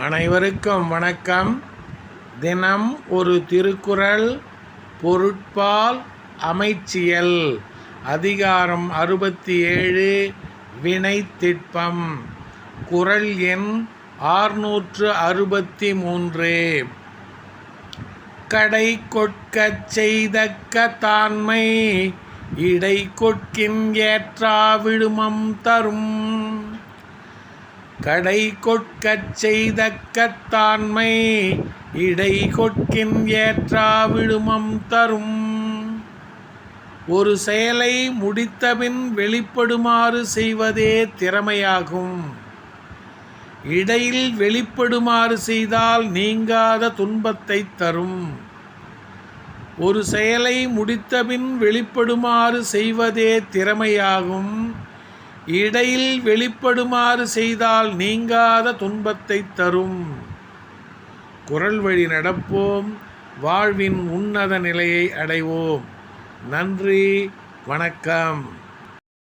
அனைவருக்கும் வணக்கம். தினம் ஒரு திருக்குறள் பொருட்பால் அமைச்சியல். அதிகாரம் அறுபத்தி ஏழு வினைத்திட்பம் குறள் எண் ஆறுநூற்று அறுபத்தி மூன்று கடை கொட்கச் செய்தக்க தான்மை இடை கொட்கின் ஏற்றா விடுமம் தரும். கடை கொட்கச் செய்தக்கத்தான்மை இடை கொட்கின் ஏற்றாவிடுமம் தரும். ஒரு செயலை முடித்தபின் வெளிப்படுமாறு செய்வதே திறமையாகும். இடையில் வெளிப்படுமாறு செய்தால் நீங்காத துன்பத்தை தரும். ஒரு செயலை முடித்தபின் வெளிப்படுமாறு செய்வதே திறமையாகும். இடையில் வெளிப்படுமாறு செய்தால் நீங்காத துன்பத்தை தரும். குரல் வழி நடப்போம். வாழ்வின் உன்னத நிலையை அடைவோம். நன்றி. வணக்கம்.